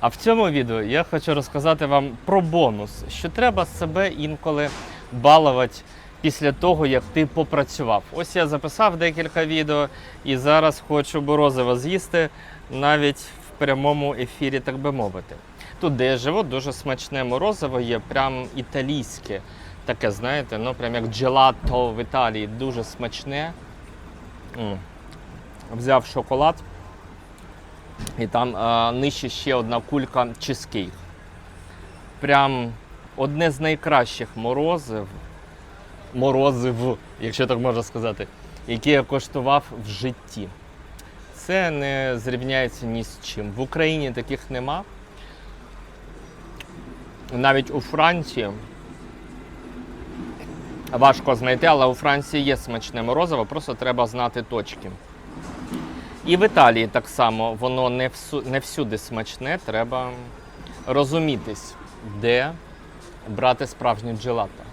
А в цьому відео я хочу розказати вам про бонус, що треба себе інколи балувати після того, як ти попрацював. Ось я записав декілька відео і зараз хочу морозиво з'їсти навіть в прямому ефірі, так би мовити. Тут, де я живу, дуже смачне морозиво є, прям італійське. Таке, знаєте, ну прям як джелато в Італії, дуже смачне. М. Взяв шоколад. І там а, нижче ще одна кулька чизкейк. Прям одне з найкращих морозив, морозив, якщо так можна сказати, які я коштував в житті. Це не зрівняється ні з чим. В Україні таких нема. Навіть у Франції важко знайти, але у Франції є смачне морозиво, просто треба знати точки. І в Італії так само воно не, всю, не всюди смачне, треба розумітись, де брати справжнє джелато.